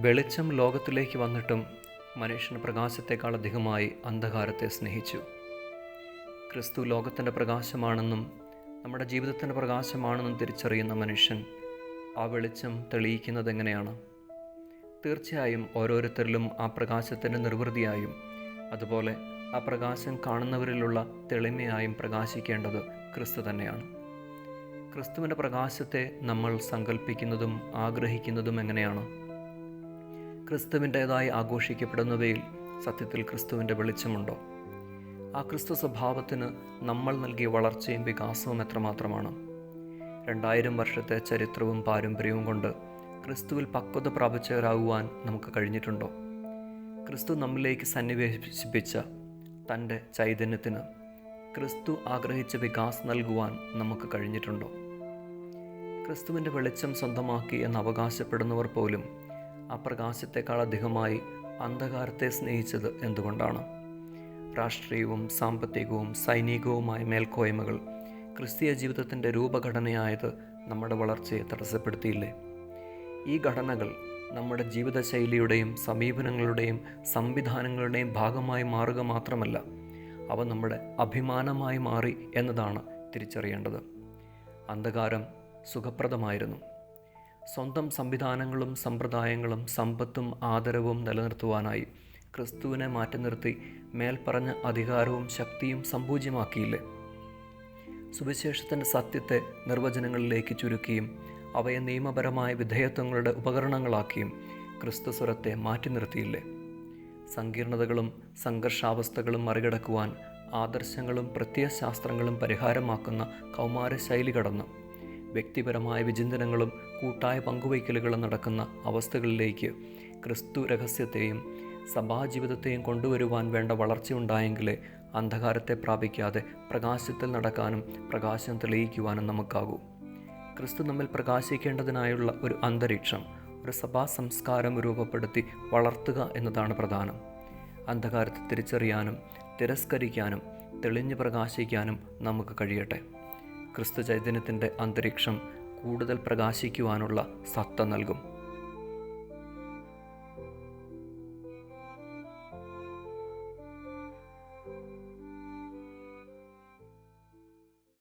വെളിച്ചം ലോകത്തിലേക്ക് വന്നിട്ടും മനുഷ്യൻ പ്രകാശത്തെക്കാൾ അധികമായി അന്ധകാരത്തെ സ്നേഹിച്ചു. ക്രിസ്തു ലോകത്തിന്റെ പ്രകാശമാണെന്നും നമ്മുടെ ജീവിതത്തിന്റെ പ്രകാശമാണെന്നും തിരിച്ചറിയുന്ന മനുഷ്യൻ ആ വെളിച്ചം തെളിയിക്കുന്നത് എങ്ങനെയാണ്? തീർച്ചയായും ഓരോരുത്തരിലും ആ പ്രകാശത്തിന്റെ നിർവൃതിയായും അതുപോലെ ആ പ്രകാശം കാണുന്നവരിലുള്ള തെളിമയായും പ്രകാശിക്കേണ്ടത് ക്രിസ്തു തന്നെയാണ്. ക്രിസ്തുവിന്റെ പ്രകാശത്തെ നമ്മൾ സങ്കല്പിക്കുന്നതും ആഗ്രഹിക്കുന്നതും എങ്ങനെയാണ്? ക്രിസ്തുവിന്റേതായി ആഘോഷിക്കപ്പെടുന്നവയിൽ സത്യത്തിൽ ക്രിസ്തുവിന്റെ വെളിച്ചമുണ്ടോ? ആ ക്രിസ്തു സ്വഭാവത്തിന് നമ്മൾ നൽകിയ വളർച്ചയും വികാസവും എത്രമാത്രമാണ്? രണ്ടായിരം വർഷത്തെ ചരിത്രവും പാരമ്പര്യവും കൊണ്ട് ക്രിസ്തുവിൽ പക്വത പ്രാപിച്ചവരാകുവാൻ നമുക്ക് കഴിഞ്ഞിട്ടുണ്ടോ? ക്രിസ്തു നമ്മിലേക്ക് സന്നിവേശിപ്പിച്ച തന്റെ ചൈതന്യത്തിന് ക്രിസ്തു ആഗ്രഹിച്ച വികാസം നൽകുവാൻ നമുക്ക് കഴിഞ്ഞിട്ടുണ്ടോ? ക്രിസ്തുവിന്റെ വെളിച്ചം സ്വന്തമാക്കി എന്ന് അവകാശപ്പെടുന്നവർ പോലും ആ പ്രകാശത്തെക്കാൾ അധികമായി അന്ധകാരത്തെ സ്നേഹിച്ചത് എന്തുകൊണ്ടാണ്? രാഷ്ട്രീയവും സാമ്പത്തികവും സൈനികവുമായ മേൽക്കോയ്മകൾ ക്രിസ്തീയ ജീവിതത്തിന്റെ രൂപഘടനയായത് നമ്മുടെ വളർച്ചയെ തടസ്സപ്പെടുത്തിയില്ലേ? ഈ ഘടനകൾ നമ്മുടെ ജീവിതശൈലിയുടെയും സമീപനങ്ങളുടെയും സംവിധാനങ്ങളുടെയും ഭാഗമായി മാറുക മാത്രമല്ല അവ നമ്മുടെ അഭിമാനമായി മാറി എന്നതാണ് തിരിച്ചറിയേണ്ടത്. അന്ധകാരം സുഖപ്രദമായിരുന്നു. സ്വന്തം സംവിധാനങ്ങളും സമ്പ്രദായങ്ങളും സമ്പത്തും ആദരവും നിലനിർത്തുവാനായി ക്രിസ്തുവിനെ മാറ്റി നിർത്തി മേൽപ്പറഞ്ഞ അധികാരവും ശക്തിയും സമ്പൂജ്യമാക്കിയില്ലേ? സുവിശേഷത്തിന്റെ സത്യത്തെ നിർവചനങ്ങളിലേക്ക് ചുരുക്കിയും അവയെ നിയമപരമായ വിധേയത്വങ്ങളുടെ ഉപകരണങ്ങളാക്കിയും ക്രിസ്തു സ്വരത്തെ മാറ്റി നിർത്തിയില്ലേ? സങ്കീർണതകളും സംഘർഷാവസ്ഥകളും മറികടക്കുവാൻ ആദർശങ്ങളും പ്രത്യയശാസ്ത്രങ്ങളും പരിഹാരമാക്കുന്ന കൗമാര ശൈലി കടന്നു. വ്യക്തിപരമായ വിചിന്തനങ്ങളും കൂട്ടായ പങ്കുവയ്ക്കലുകളും നടക്കുന്ന അവസ്ഥകളിലേക്ക് ക്രിസ്തു രഹസ്യത്തെയും സഭാജീവിതത്തെയും കൊണ്ടുവരുവാൻ വേണ്ട വളർച്ചയുണ്ടായെങ്കിലേ അന്ധകാരത്തെ പ്രാപിക്കാതെ പ്രകാശത്തിൽ നടക്കാനും പ്രകാശം തെളിയിക്കുവാനും നമുക്കാകൂ. ക്രിസ്തു നമ്മിൽ പ്രകാശിക്കേണ്ടതിനായുള്ള ഒരു അന്തരീക്ഷം ഒരു സഭാ സംസ്കാരം രൂപപ്പെടുത്തി വളർത്തുക എന്നതാണ് പ്രധാനം. അന്ധകാരത്തെ തിരിച്ചറിയാനും തിരസ്കരിക്കാനും തെളിഞ്ഞു പ്രകാശിക്കാനും നമുക്ക് കഴിയട്ടെ. ക്രിസ്തു ചൈതന്യത്തിന്റെ അന്തരീക്ഷം കൂടുതൽ പ്രകാശിക്കുവാനുള്ള സത്ത നൽകും.